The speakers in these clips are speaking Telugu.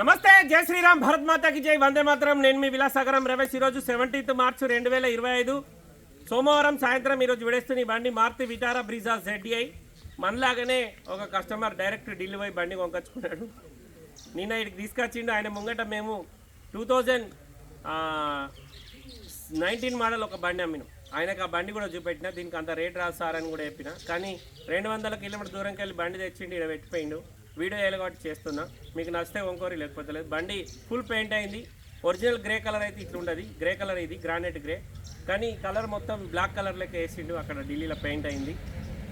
నమస్తే జై శ్రీరామ్ భరత్ మాతాకి జై వందే మాత్రం. నేను మీ విలాసాగరం రమేష్. ఈరోజు సెవెంటీన్త్ మార్చ్ రెండు వేల ఇరవై ఐదు. సోమవారం సాయంత్రం ఈరోజు విడేస్తున్న బండి మార్తి విటారా బ్రీజా జెడ్ఐ మనలాగానే ఒక కస్టమర్ డైరెక్ట్ ఢిల్లీ పోయి బండి వంకొచ్చుకున్నాడు నిన్న ఇక్కడికి తీసుకొచ్చిండు. ఆయన ముంగట మేము టూ థౌజండ్ నైన్టీన్ మోడల్ ఒక బండి అమ్మినాం. ఆయనకు ఆ బండి కూడా చూపెట్టిన దీనికి అంత రేట్ రాదు సార్ అని కూడా చెప్పిన. కానీ రెండు వందల కిలోమీటర్ దూరంకి వెళ్ళి బండి తెచ్చిండి ఇక్కడ పెట్టిపోయిండు. వీడియో కాబట్టి చేస్తున్నా. మీకు నచ్చితే ఇంకోరి లేకపోతే లేదు. బండి ఫుల్ పెయింట్ అయింది. ఒరిజినల్ గ్రే కలర్ అయితే ఇట్లా ఉండదు. గ్రే కలర్ ఇది గ్రానైట్ గ్రే. కానీ కలర్ మొత్తం బ్లాక్ కలర్ లెక్క వేసిండు. అక్కడ ఢిల్లీలో పెయింట్ అయింది.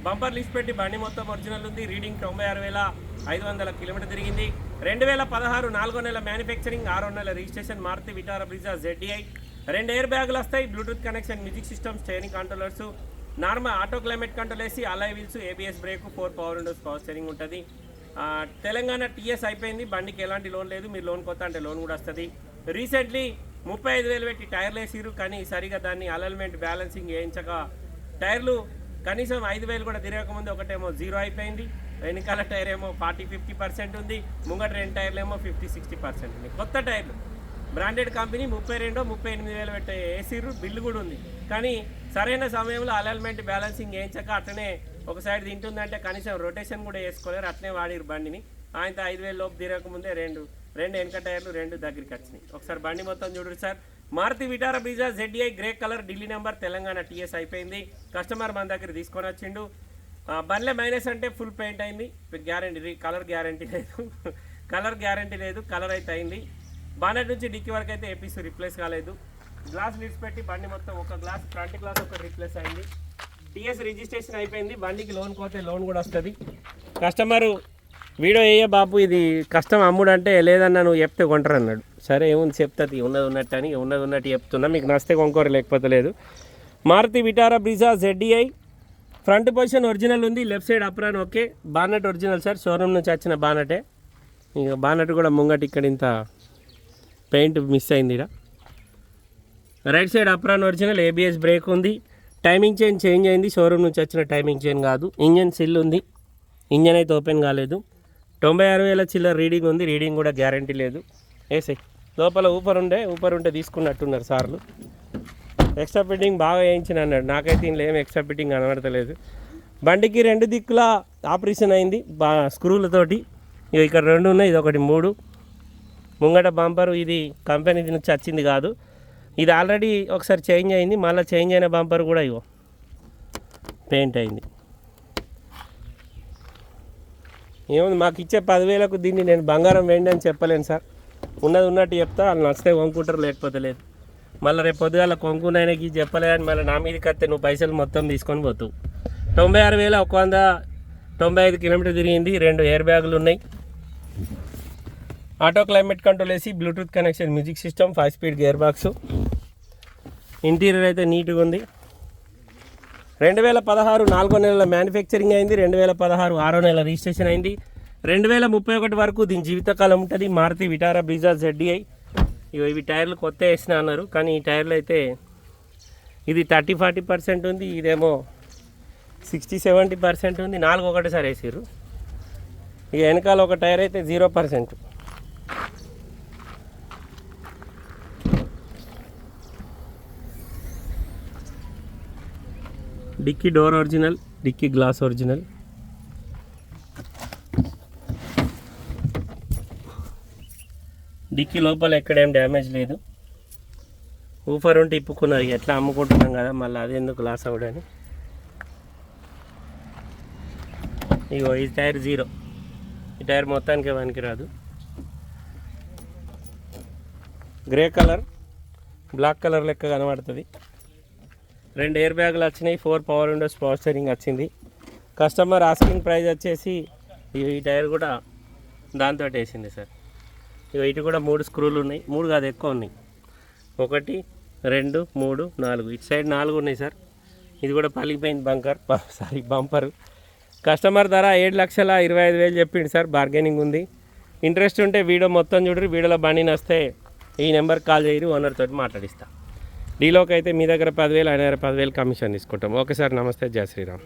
బంపర్ లిస్ట్ పెట్టి బండి మొత్తం ఒరిజినల్ ఉంది. రీడింగ్ తొంభై ఆరు వేల ఐదు వందల కిలోమీటర్ తిరిగింది. రెండు వేల పదహారు నాలుగో నెల మ్యానుఫ్యాక్చరింగ్ ఆరో నెల registration Maruti Vitara Brezza ZDI. రెండు ఎయిర్ బ్యాగులు వస్తాయి. Bluetooth connection music systems steering controllers normal auto climate control వేసి alloy wheels ABS brake four power windows power steering ఉంటుంది. తెలంగాణ టీఎస్ అయిపోయింది. బండికి ఎలాంటి లోన్ లేదు. మీరు లోన్ కొత్త అంటే లోన్ కూడా వస్తుంది. రీసెంట్లీ ముప్పై ఐదు వేలు పెట్టి టైర్లు వేసిరు కానీ సరిగా దాన్ని అలైన్మెంట్ బ్యాలెన్సింగ్ వేయించక టైర్లు కనీసం ఐదు వేలు కూడా తిరగకముందు ఒకటేమో జీరో అయిపోయింది. వెనకాల టైర్ ఏమో ఫార్టీ ఫిఫ్టీ పర్సెంట్ ఉంది. ముంగట రెండు టైర్లు ఏమో ఫిఫ్టీ సిక్స్టీ పర్సెంట్ ఉంది. కొత్త టైర్లు. బ్రాండెడ్ కంపెనీ ముప్పై రెండో ముప్పై ఎనిమిది వేలు పెట్టే వేసిర్రు బిల్లు కూడా ఉంది. కానీ సరైన సమయంలో అలైన్మెంట్ బ్యాలెన్సింగ్ వేయించక అట్లనే ఒక సైడ్ తింటుందంటే కనీసం రొటేషన్ కూడా వేసుకోలేరు అట్లనే వాడిరు బండిని. ఆయనతో ఐదు వేలు లోపు తిరగకముందే రెండు రెండు వెనక టైర్లు రెండు దగ్గరికి వచ్చినాయి. ఒకసారి బండి మొత్తం చూడరు sir. Maruti Vitara Brezza ZI grey colour Delhi number Telangana TS అయిపోయింది. కస్టమర్ మన దగ్గర తీసుకొని వచ్చిండు. ఆ, బండ్లే మైనస్ అంటే ఫుల్ పెయింట్ అయింది. గ్యారంటీ కలర్ గ్యారంటీ లేదు. కలర్ గ్యారంటీ లేదు కలర్ అయితే అయింది. బానెట్ నుంచి డిక్కి వరకు అయితే ఏపీసీ రిప్లేస్ కాలేదు. గ్లాస్ లిడ్స్ పెట్టి బండి మొత్తం ఒక గ్లాస్ ఫ్రంట్ గ్లాస్ ఒక రిప్లేస్ అయింది. డిఎస్ రిజిస్ట్రేషన్ అయిపోయింది. బండికి లోన్ పోతే లోన్ కూడా వస్తుంది. కస్టమరు వీడియో వేయ బాబు ఇది కష్టం అమ్ముడు అంటే లేదన్నా నువ్వు చెప్తే కొంటారు అన్నాడు సరే ఏముంది చెప్తుంది. ఉన్నది ఉన్నట్టు అని ఉన్నది ఉన్నట్టు చెప్తున్నా. మీకు నచ్చితే కొనుక్కోరు లేకపోతే లేదు. Maruti Vitara Brezza ZDI front position original ఉంది. Left side apron okay bonnet original sir showroom నుంచి వచ్చిన బానటే. ఇక బానట్ కూడా ముంగట ఇక్కడ ఇంత పెయింట్ మిస్ అయింది ఇక్కడ right side apron original ABS brake ఉంది. టైమింగ్ చైన్ చేంజ్ అయింది. షోరూమ్ నుంచి వచ్చిన టైమింగ్ చైన్ కాదు. ఇంజన్ సిల్ ఉంది. ఇంజన్ అయితే ఓపెన్ కాలేదు. తొంభై ఆరు వేల చిల్లర రీడింగ్ ఉంది. రీడింగ్ కూడా గ్యారంటీ లేదు. ఏసే లోపల ఊపర్ ఉండే ఊపర్ ఉంటే తీసుకున్నట్టున్నారు సార్లు. ఎక్స్ట్రా ఫిట్టింగ్ బాగా వేయించిన అన్నాడు. నాకైతే ఇంట్లో ఏమి ఎక్స్ట్రా ఫిట్టింగ్ కనబడతలేదు. బండికి రెండు దిక్కుల ఆపరేషన్ అయింది. బా స్క్రూలతోటి ఇగో ఇక్కడ రెండు ఉన్నాయి ఇది ఒకటి మూడు. ముంగట బంపరు ఇది కంపెనీ నుంచి వచ్చింది కాదు. ఇది ఆల్రెడీ ఒకసారి చేంజ్ అయింది మళ్ళీ చేంజ్ అయిన బంపర్ కూడా ఇగో పెయింట్ అయింది. ఏముంది మాకు ఇచ్చే పదివేలకు దీన్ని నేను బంగారం వేయండి అని చెప్పలేను సార్. ఉన్నది ఉన్నట్టు చెప్తా వాళ్ళు నచ్చితే కొనుక్కుంటారు లేకపోతే లేదు. మళ్ళీ రేపు పొద్దుగాల కొనుక్కున్నాయనకి చెప్పలేదని మళ్ళీ నా మీదకి వస్తే నువ్వు పైసలు మొత్తం తీసుకొని పోతావు. తొంభై ఆరు వేల ఒక వంద తొంభై ఐదు కిలోమీటర్ తిరిగింది రెండు ఎయిర్ బ్యాగులు ఉన్నాయి. ఆటో క్లైమేట్ కంట్రోల్ వేసి Bluetooth connection music system five speed gear box interior అయితే నీట్గా ఉంది. రెండు వేల పదహారు నాలుగో నెలల మ్యానుఫ్యాక్చరింగ్ అయింది. రెండు వేల పదహారు ఆరో నెల రిజిస్ట్రేషన్ అయింది. రెండు వేల ముప్పై ఒకటి వరకు దీని జీవితకాలం ఉంటుంది. Maruti Vitara Brezza ZDI. ఇవి ఇవి టైర్లు కొత్త వేసిన అన్నారు. కానీ ఈ టైర్లు అయితే ఇది థర్టీ ఫార్టీ పర్సెంట్ ఉంది. ఇదేమో సిక్స్టీ సెవెంటీ పర్సెంట్ ఉంది. నాలుగు ఒకటేసారి వేసారు ఇక వెనకాల ఒక టైర్ అయితే zero percent. Dickey door original dickey glass original. Dickey లోపల ఎక్కడేం డ్యామేజ్ లేదు. ఊఫర్ ఉంటే ఇప్పుకున్నారు ఎట్లా అమ్ముకుంటున్నాం కదా మళ్ళీ అది ఎందుకు లాస్ అవ్వడని. ఇగో ఈ టైర్ జీరో. ఈ టైర్ మొత్తానికి వానికి రాదు గ్రే కలర్ బ్లాక్ కలర్ లెక్క కనబడుతుంది. రెండు ఎయిర్ బ్యాగులు వచ్చినాయి four power windows power steering వచ్చింది. కస్టమర్ ఆస్కింగ్ ప్రైస్ వచ్చేసి ఈ టైర్ కూడా దాంతో వేసింది సార్. ఇక ఇటు కూడా మూడు స్క్రూలు ఉన్నాయి మూడు కాదు ఎక్కువ ఉన్నాయి. ఒకటి రెండు మూడు నాలుగు. ఇటు సైడ్ నాలుగు ఉన్నాయి సార్. ఇది కూడా పలిగిపోయింది బంకర్ సారీ బంపర్ కస్టమర్ ధర ఏడు లక్షల ఇరవై ఐదు వేలు చెప్పిండు సార్ బార్గెనింగ్ ఉంది. ఇంట్రెస్ట్ ఉంటే వీడియో మొత్తం చూడరు వీడియోలో బండి వస్తే ఈ నెంబర్కి కాల్ చేయరు ఓనర్ తోటి మాట్లాడిస్తా. డీలోకి అయితే మీ దగ్గర పదివేలు ఆయన దగ్గర పదివేలు కమిషన్ తీసుకుంటాం. ఓకే సార్ నమస్తే జయ శ్రీరామ్.